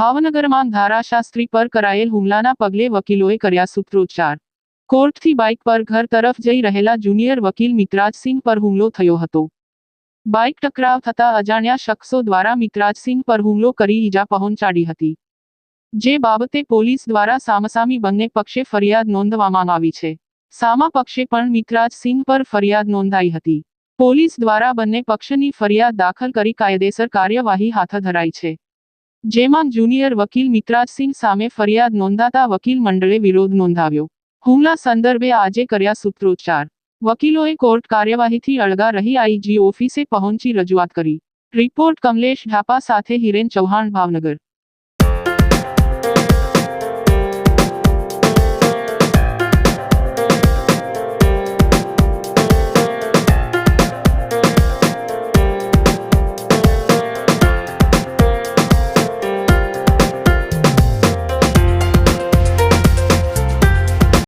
ભાવનગરમાં ધારાશાસ્ત્રી પર કરાયેલ હુમલાના પગલે વકીલોએ કર્યા સૂત્રોચ્ચાર. કોર્ટથી બાઇક પર ઘર તરફ જઈ રહેલા જુનિયર વકીલ મિત્રાજસિંહ પર હુમલો થયો હતો. બાઇક ટકરાવ થતા અજાણ્યા શખ્સો દ્વારા મિત્રાજસિંહ પર હુમલો કરી ઈજા પહોંચાડી હતી. જે બાબતે પોલીસ દ્વારા સામસામી બંને પક્ષે ફરિયાદ નોંધવામાં આવી છે. સામા પક્ષે પણ મિત્રાજસિંહ પર ફરિયાદ નોંધાઈ હતી. પોલીસ દ્વારા બંને પક્ષની ફરિયાદ દાખલ કરી કાયદેસર કાર્યવાહી હાથ ધરાઈ છે. જેમાં જુનિયર વકીલ મિત્રાજસિંહ સામે ફરિયાદ નોંધાતા વકીલ મંડળે વિરોધ નોંધાવ્યો. હુમલા સંદર્ભે આજે કર્યા સૂત્રોચ્ચાર. વકીલોએ કોર્ટ કાર્યવાહીથી અળગા રહી આઈજી ઓફિસે પહોંચી રજૂઆત કરી. રિપોર્ટ કમલેશ ઢાપા સાથે હિરેન ચૌહાણ ભાવનગર.